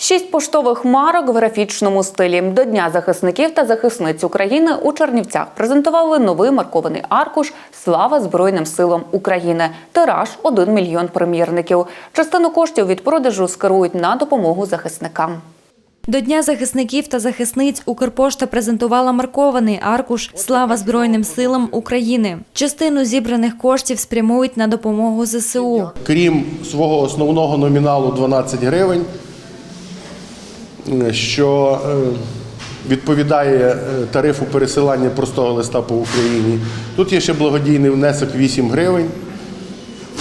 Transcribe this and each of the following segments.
Шість поштових марок в графічному стилі до Дня захисників та захисниць України у Чернівцях презентували новий маркований аркуш Слава Збройним силам України. Тираж 1 мільйон примірників. Частину коштів від продажу скерують на допомогу захисникам. До Дня захисників та захисниць Укрпошта презентувала маркований аркуш Слава Збройним силам України. Частину зібраних коштів спрямують на допомогу ЗСУ. крім свого основного номіналу 12 гривень, що е, відповідає е, тарифу пересилання простого листа по Україні. Тут є ще благодійний внесок 8 гривень.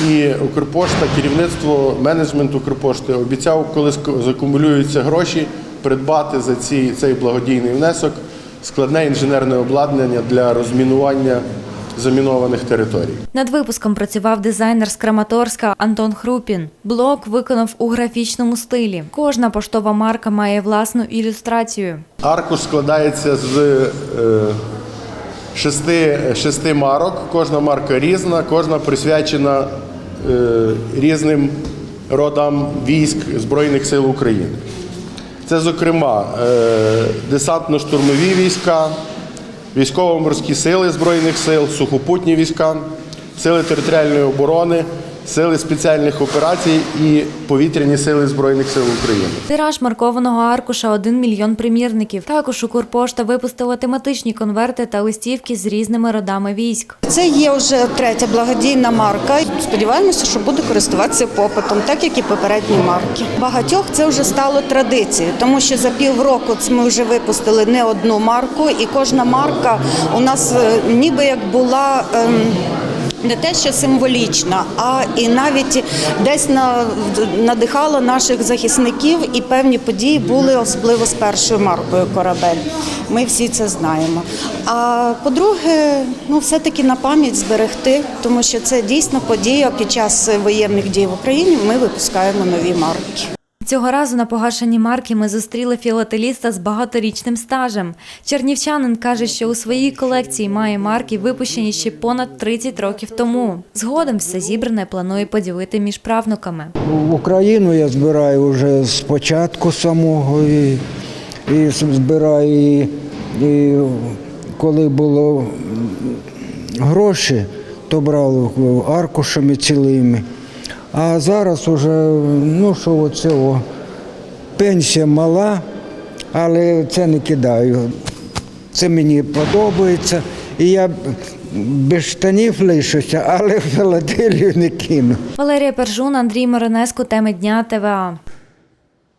І Укрпошта, керівництво, менеджмент Укрпошти обіцяв, коли закумулюються гроші, придбати за цей благодійний внесок складне інженерне обладнання для розмінування замінованих територій. Над випуском працював дизайнер з Краматорська Антон Хрупін. Блок виконав у графічному стилі. Кожна поштова марка має власну ілюстрацію. Аркуш складається з е, шести, шести марок. Кожна марка різна, кожна присвячена е, різним родам військ Збройних сил України. Це, зокрема, е, десантно-штурмові війська, військово-морські сили Збройних сил, сухопутні війська, сили територіальної оборони, сили спеціальних операцій і повітряні сили Збройних сил України. Тираж маркованого аркуша 1 мільйон примірників. Також Укрпошта випустила тематичні конверти та листівки з різними родами військ. Це є вже третя благодійна марка. Сподіваємося, що буде користуватися попитом, так як і попередні марки. Багатьох це вже стало традицією, тому що за півроку ми вже випустили не одну марку, і кожна марка у нас е, ніби як була. ем, не те, що символічна, а і навіть десь на, надихала наших захисників, і певні події були особливо з першою маркою корабель. Ми всі це знаємо. А по-друге, ну все-таки на пам'ять зберегти, тому що це дійсно подія під час воєнних дій в Україні. Ми випускаємо нові марки. Цього разу на погашенні марки ми зустріли філателіста з багаторічним стажем. Чернівчанин каже, що у своїй колекції має марки, випущені ще понад 30 років тому. Згодом все зібране планує поділити між правнуками. В Україну я збираю вже з початку самого і, і збираю, і, і коли було гроші, то брали аркушами цілими. А зараз уже, ну що оце, о, пенсія мала, але це не кидаю. Це мені подобається. І я без штанів лишуся, але в не кину. Валерія Пержун, Андрій Миронеску, теми дня ТВА.